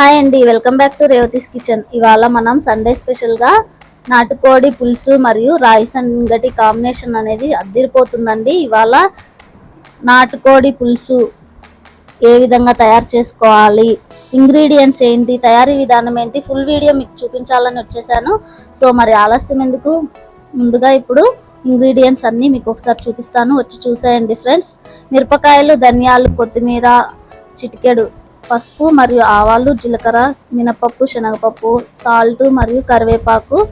Hi అండి welcome back to Revathi's kitchen. ఇవాళ మనం సండే స్పెషల్గా నాటుకోడి పులుసు మరియు రాయి సంగటి కాంబినేషన్ అనేది అద్దిరిపోతుందండి. ఇవాళ నాటుకోడి పులుసు ఏ విధంగా తయారు చేసుకోవాలి ఇంగ్రీడియంట్స్ ఏంటి తయారీ విధానం ఏంటి ఫుల్ వీడియో మీకు చూపించాలని వచ్చేసాను. సో మరి ఆలస్యం ఎందుకు? ముందుగా ఇప్పుడు ఇంగ్రీడియంట్స్ అన్నీ మీకు ఒకసారి చూపిస్తాను. వచ్చి చూసేయండి ఫ్రెండ్స్. మిరపకాయలు ధనియాలు కొత్తిమీర చిటికెడు పసుపు మరియు ఆవాలు జీలకర్ర మినపప్పు శనగపప్పు సాల్ట్ మరియు కరివేపాకు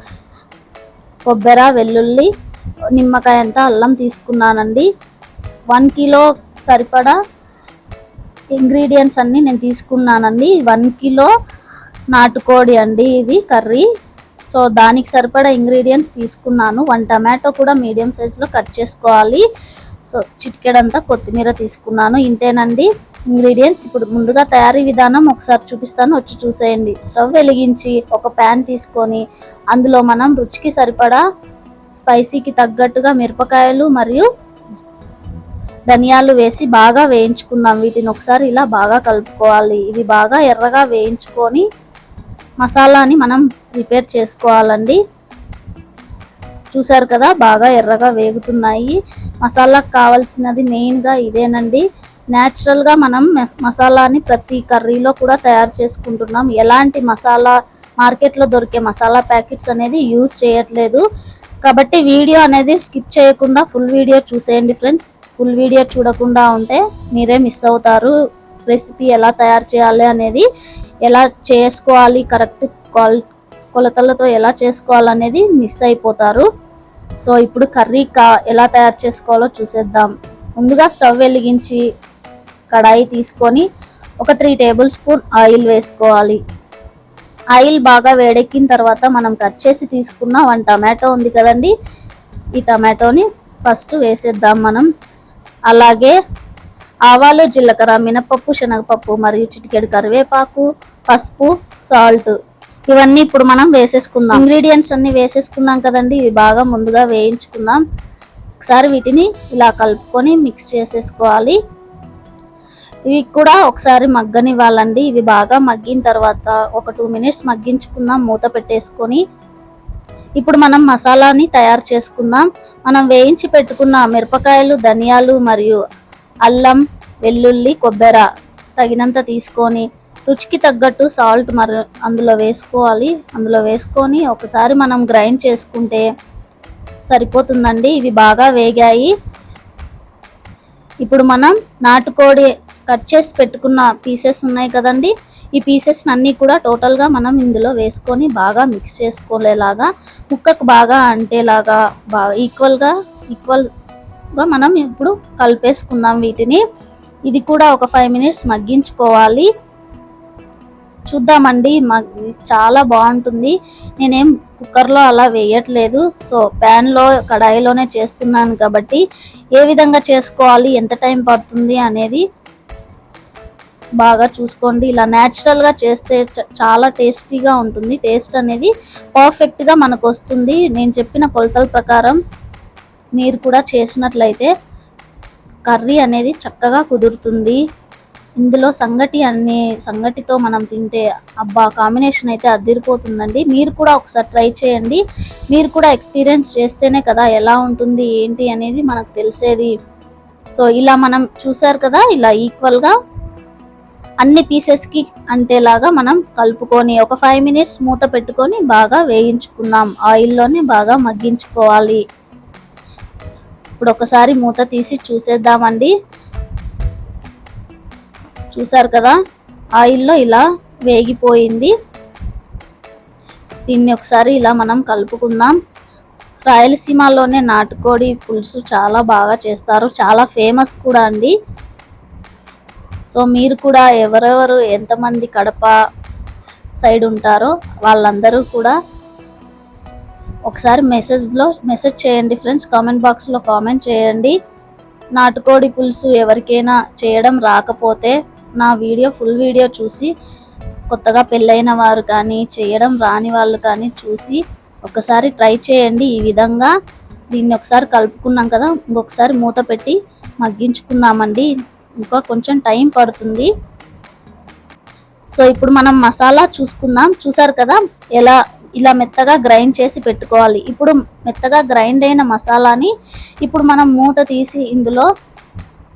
కొబ్బరి వెల్లుల్లి నిమ్మకాయ అంతా అల్లం తీసుకున్నానండి. వన్ కిలో సరిపడా ఇంగ్రీడియంట్స్ అన్నీ నేను తీసుకున్నానండి. వన్ కిలో నాటుకోడి అండి ఇది కర్రీ. సో దానికి సరిపడా ఇంగ్రీడియంట్స్ తీసుకున్నాను. వన్ టమాటో కూడా మీడియం సైజులో కట్ చేసుకోవాలి. సో చిటికెడంతా కొత్తిమీర తీసుకున్నాను. ఇంతేనండి. ఇంగ్రీడియంట్స్ ఇప్పుడు ముందుగా తయారీ విధానం ఒకసారి చూపిస్తాను వచ్చి చూసేయండి. స్టవ్ వెలిగించి ఒక ప్యాన్ తీసుకొని అందులో మనం రుచికి సరిపడా స్పైసీకి తగ్గట్టుగా మిరపకాయలు మరియు ధనియాలు వేసి బాగా వేయించుకుందాం. వీటిని ఒకసారి ఇలా బాగా కలుపుకోవాలి. ఇవి బాగా ఎర్రగా వేయించుకొని మసాలాని మనం ప్రిపేర్ చేసుకోవాలండి. చూసారు కదా బాగా ఎర్రగా వేగుతున్నాయి. మసాలాకు కావాల్సినది మెయిన్గా ఇదేనండి. న్యాచురల్గా మనం మసాలాని ప్రతి కర్రీలో కూడా తయారు చేసుకుంటున్నాం. ఎలాంటి మసాలా మార్కెట్లో దొరికే మసాలా ప్యాకెట్స్ అనేది యూజ్ చేయట్లేదు. కాబట్టి వీడియో అనేది స్కిప్ చేయకుండా ఫుల్ వీడియో చూసేయండి ఫ్రెండ్స్. ఫుల్ వీడియో చూడకుండా ఉంటే మీరే మిస్ అవుతారు. రెసిపీ ఎలా తయారు చేయాలి అనేది ఎలా చేసుకోవాలి కరెక్ట్ క్వాలి కొలతలతో ఎలా చేసుకోవాలనేది మిస్ అయిపోతారు. సో ఇప్పుడు కర్రీ కా ఎలా తయారు చేసుకోవాలో చూసేద్దాం. ముందుగా స్టవ్ వెలిగించి కడాయి తీసుకొని ఒక త్రీ టేబుల్ స్పూన్ ఆయిల్ వేసుకోవాలి. ఆయిల్ బాగా వేడెక్కిన తర్వాత మనం కట్ చేసి తీసుకున్న వన్ టమాటో ఉంది కదండి ఈ టమాటోని ఫస్ట్ వేసేద్దాం మనం. అలాగే ఆవాలు జీలకర్ర మినపప్పు శనగపప్పు మరియు చిటికెడు కరివేపాకు పసుపు సాల్ట్ ఇవన్నీ ఇప్పుడు మనం వేసేసుకుందాం. ఇంగ్రీడియంట్స్ అన్ని వేసేసుకున్నాం కదండి ఇవి బాగా ముందుగా వేయించుకుందాం. ఒకసారి వీటిని ఇలా కలుపుకొని మిక్స్ చేసేసుకోవాలి. ఇవి కూడా ఒకసారి మగ్గనివ్వాలండి. ఇవి బాగా మగ్గిన తర్వాత ఒక టూ మినిట్స్ మగ్గించుకుందాం మూత పెట్టేసుకొని. ఇప్పుడు మనం మసాలాని తయారు చేసుకుందాం. మనం వేయించి పెట్టుకున్న మిరపకాయలు ధనియాలు మరియు అల్లం వెల్లుల్లి కొబ్బెర తగినంత తీసుకొని రుచికి తగ్గట్టు సాల్ట్ మరి అందులో వేసుకోవాలి. అందులో వేసుకొని ఒకసారి మనం గ్రైండ్ చేసుకుంటే సరిపోతుందండి. ఇవి బాగా వేగాయి. ఇప్పుడు మనం నాటుకోడి కట్ చేసి పెట్టుకున్న పీసెస్ ఉన్నాయి కదండి. ఈ పీసెస్ అన్నీ కూడా టోటల్గా మనం ఇందులో వేసుకొని బాగా మిక్స్ చేసుకోలేలాగా ముక్కకు బాగా అంటేలాగా బాగా ఈక్వల్గా ఈక్వల్గా మనం ఇప్పుడు కలిపేసుకుందాం వీటిని. ఇది కూడా ఒక ఫైవ్ మినిట్స్ మగ్గించుకోవాలి. చూద్దామండి చాలా బాగుంటుంది. నేనేం కుక్కర్లో అలా వేయట్లేదు. సో ప్యాన్లో కడాయిలోనే చేస్తున్నాను కాబట్టి ఏ విధంగా చేసుకోవాలి ఎంత టైం పడుతుంది అనేది బాగా చూసుకోండి. ఇలా న్యాచురల్గా చేస్తే చాలా టేస్టీగా ఉంటుంది. టేస్ట్ అనేది పర్ఫెక్ట్గా మనకు వస్తుంది నేను చెప్పిన కొలతల ప్రకారం మీరు కూడా చేసినట్లయితే కర్రీ అనేది చక్కగా కుదురుతుంది. ఇందులో సంగటి అనే సంగటితో మనం తింటే అబ్బా కాంబినేషన్ అయితే అదిరిపోతుందండి. మీరు కూడా ఒకసారి ట్రై చేయండి. మీరు కూడా ఎక్స్పీరియన్స్ చేస్తేనే కదా ఎలా ఉంటుంది ఏంటి అనేది మనకు తెలిసేది. సో ఇలా మనం చూసారు కదా ఇలా ఈక్వల్గా అన్ని పీసెస్కి అంటేలాగా మనం కలుపుకొని ఒక ఫైవ్ మినిట్స్ మూత పెట్టుకొని బాగా వేయించుకుందాం. ఆయిల్లోనే బాగా మగ్గించుకోవాలి. ఇప్పుడు ఒకసారి మూత తీసి చూసేద్దామండి. చూసారు కదా? ఆయిల్లో ఇలా వేగిపోయింది. దీన్ని ఒకసారి ఇలా మనం కలుపుకుందాం. రాయలసీమలోనే నాటుకోడి పులుసు చాలా బాగా చేస్తారు. చాలా ఫేమస్ కూడా అండి. సో మీరు కూడా ఎవరెవరు ఎంతమంది కడప సైడ్ ఉంటారో వాళ్ళందరూ కూడా ఒకసారి మెసేజ్లో మెసేజ్ చేయండి ఫ్రెండ్స్ కామెంట్ బాక్స్లో కామెంట్ చేయండి. నాటుకోడి పులుసు ఎవరికైనా చేయడం రాకపోతే నా వీడియో ఫుల్ వీడియో చూసి కొత్తగా పెళ్ళైన వారు కానీ చేయడం రాని వాళ్ళు కానీ చూసి ఒకసారి ట్రై చేయండి. ఈ విధంగా దీన్ని ఒకసారి కలుపుకున్నాం కదా ఇంకొకసారి మూత పెట్టి మగ్గించుకుందామండి. ఇంకా కొంచెం టైం పడుతుంది. సో ఇప్పుడు మనం మసాలా చూసుకుందాం. చూసారు కదా? ఎలా ఇలా మెత్తగా గ్రైండ్ చేసి పెట్టుకోవాలి. ఇప్పుడు మెత్తగా గ్రైండ్ అయిన మసాలాని ఇప్పుడు మనం మూత తీసి ఇందులో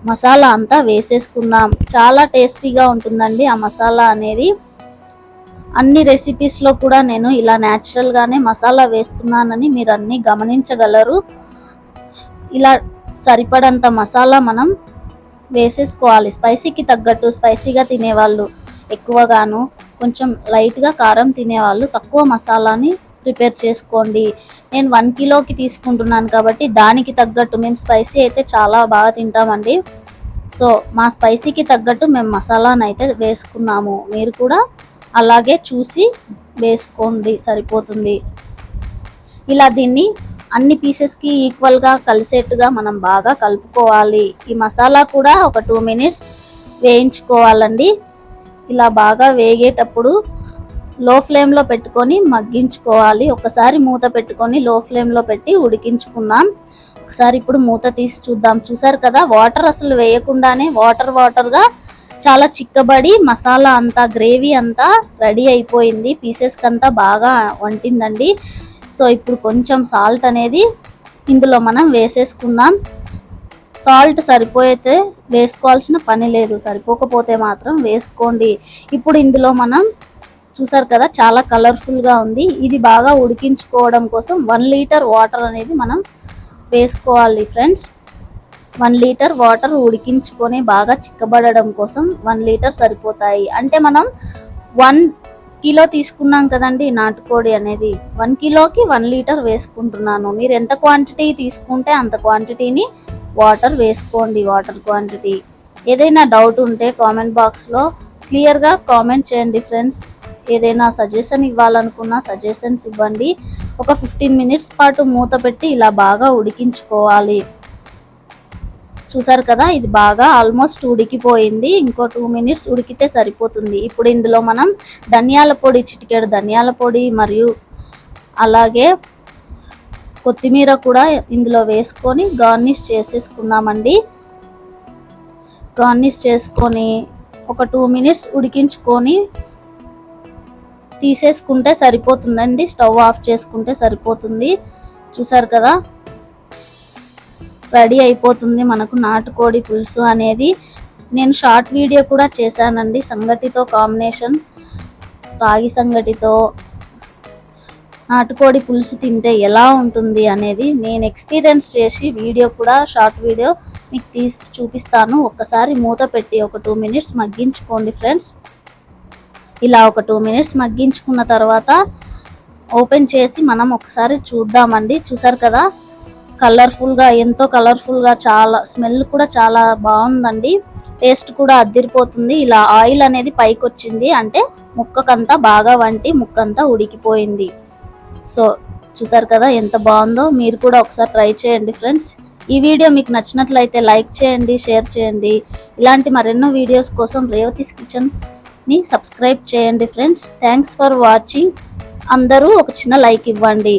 మసాలా అంతా వేసేసుకుందాం. చాలా టేస్టీగా ఉంటుందండి ఆ మసాలా అనేది. అన్ని రెసిపీస్లో కూడా నేను ఇలా న్యాచురల్గానే మసాలా వేస్తున్నానని మీరు అన్నీ గమనించగలరు. ఇలా సరిపడంత మసాలా మనం వేసేసుకోవాలి. స్పైసీకి తగ్గట్టు స్పైసీగా తినేవాళ్ళు ఎక్కువగాను కొంచెం లైట్గా కారం తినేవాళ్ళు తక్కువ మసాలాని ప్రిపేర్ చేసుకోండి. నేను వన్ కిలోకి తీసుకుంటున్నాను కాబట్టి దానికి తగ్గట్టు మేము స్పైసీ అయితే చాలా బాగా తింటామండి. సో మా స్పైసీకి తగ్గట్టు మేము మసాలాను అయితే వేసుకున్నాము. మీరు కూడా అలాగే చూసి వేసుకోండి సరిపోతుంది. ఇలా దీన్ని అన్ని పీసెస్కి ఈక్వల్గా కలిసేట్టుగా మనం బాగా కలుపుకోవాలి. ఈ మసాలా కూడా ఒక టూ మినిట్స్ వేయించుకోవాలండి. ఇలా బాగా వేగేటప్పుడు లో ఫ్లేమ్లో పెట్టుకొని మగ్గించుకోవాలి. ఒకసారి మూత పెట్టుకొని లో ఫ్లేమ్లో పెట్టి ఉడికించుకుందాం. ఒకసారి ఇప్పుడు మూత తీసి చూద్దాం. చూసారు కదా వాటర్ అసలు వేయకుండానే వాటర్ వాటర్గా చాలా చిక్కబడి మసాలా అంతా గ్రేవీ అంతా రెడీ అయిపోయింది. పీసెస్కి అంతా బాగా వంటిందండి. సో ఇప్పుడు కొంచెం సాల్ట్ అనేది ఇందులో మనం వేసేసుకుందాం. సాల్ట్ సరిపోయితే వేసుకోవాల్సిన పని లేదు సరిపోకపోతే మాత్రం వేసుకోండి. ఇప్పుడు ఇందులో మనం చూసారు కదా చాలా కలర్ఫుల్గా ఉంది. ఇది బాగా ఉడికించుకోవడం కోసం వన్ లీటర్ వాటర్ అనేది మనం వేసుకోవాలి ఫ్రెండ్స్ వన్ లీటర్ వాటర్ ఉడికించుకొని బాగా చిక్కబడడం కోసం వన్ లీటర్ సరిపోతాయి. అంటే మనం వన్ కిలో తీసుకున్నాం కదండి నాటుకోడి అనేది. వన్ కిలోకి వన్ లీటర్ వేసుకుంటున్నాను. మీరు ఎంత క్వాంటిటీ తీసుకుంటే అంత క్వాంటిటీని వాటర్ వేసుకోండి వాటర్ క్వాంటిటీ ఏదైనా డౌట్ ఉంటే కామెంట్ బాక్స్లో క్లియర్గా కామెంట్ చేయండి ఫ్రెండ్స్ ఏదైనా సజెషన్ ఇవ్వాలనుకున్నా సజెషన్స్ ఇవ్వండి. ఒక ఫిఫ్టీన్ మినిట్స్ పాటు మూత పెట్టి ఇలా బాగా ఉడికించుకోవాలి. చూసారు కదా ఇది బాగా ఆల్మోస్ట్ ఉడికిపోయింది ఇంకో టూ మినిట్స్ ఉడికితే సరిపోతుంది. ఇప్పుడు ఇందులో మనం ధనియాల పొడి చిటికెడు ధనియాల పొడి మరియు అలాగే కొత్తిమీర కూడా ఇందులో వేసుకొని గార్నిష్ చేసేసుకుందామండి. గార్నిష్ చేసుకొని ఒక టూ మినిట్స్ ఉడికించుకొని తీసేసుకుంటే సరిపోతుందండి. స్టవ్ ఆఫ్ చేసుకుంటే సరిపోతుంది. చూసారు కదా రెడీ అయిపోతుంది మనకు నాటుకోడి పులుసు అనేది. నేను షార్ట్ వీడియో కూడా చేశానండి సంగటితో కాంబినేషన్. రాగి సంగటితో నాటుకోడి పులుసు తింటే ఎలా ఉంటుంది అనేది నేను ఎక్స్పీరియన్స్ చేసి వీడియో కూడా షార్ట్ వీడియో మీకు తీసి చూపిస్తాను. ఒక్కసారి మూత పెట్టి ఒక టూ మినిట్స్ మగ్గించుకోండి ఫ్రెండ్స్. ఇలా ఒక టూ మినిట్స్ మగ్గించుకున్న తర్వాత ఓపెన్ చేసి మనం ఒకసారి చూద్దామండి. చూసారు కదా? కలర్ఫుల్గా ఎంతో కలర్ఫుల్గా చాలా స్మెల్ కూడా చాలా బాగుందండి. టేస్ట్ కూడా అద్దిరిపోతుంది. ఇలా ఆయిల్ అనేది పైకి వచ్చింది అంటే ముక్కకంతా బాగా వంటి ముక్కంతా ఉడికిపోయింది. సో చూసారు కదా ఎంత బాగుందో? మీరు కూడా ఒకసారి ట్రై చేయండి ఫ్రెండ్స్ ఈ వీడియో మీకు నచ్చినట్లయితే లైక్ చేయండి షేర్ చేయండి. ఇలాంటి మరెన్నో వీడియోస్ కోసం రేవతీస్ కిచెన్ని సబ్స్క్రైబ్ చేయండి ఫ్రెండ్స్ థ్యాంక్స్ ఫర్ వాచింగ్ అందరూ ఒక చిన్న లైక్ ఇవ్వండి.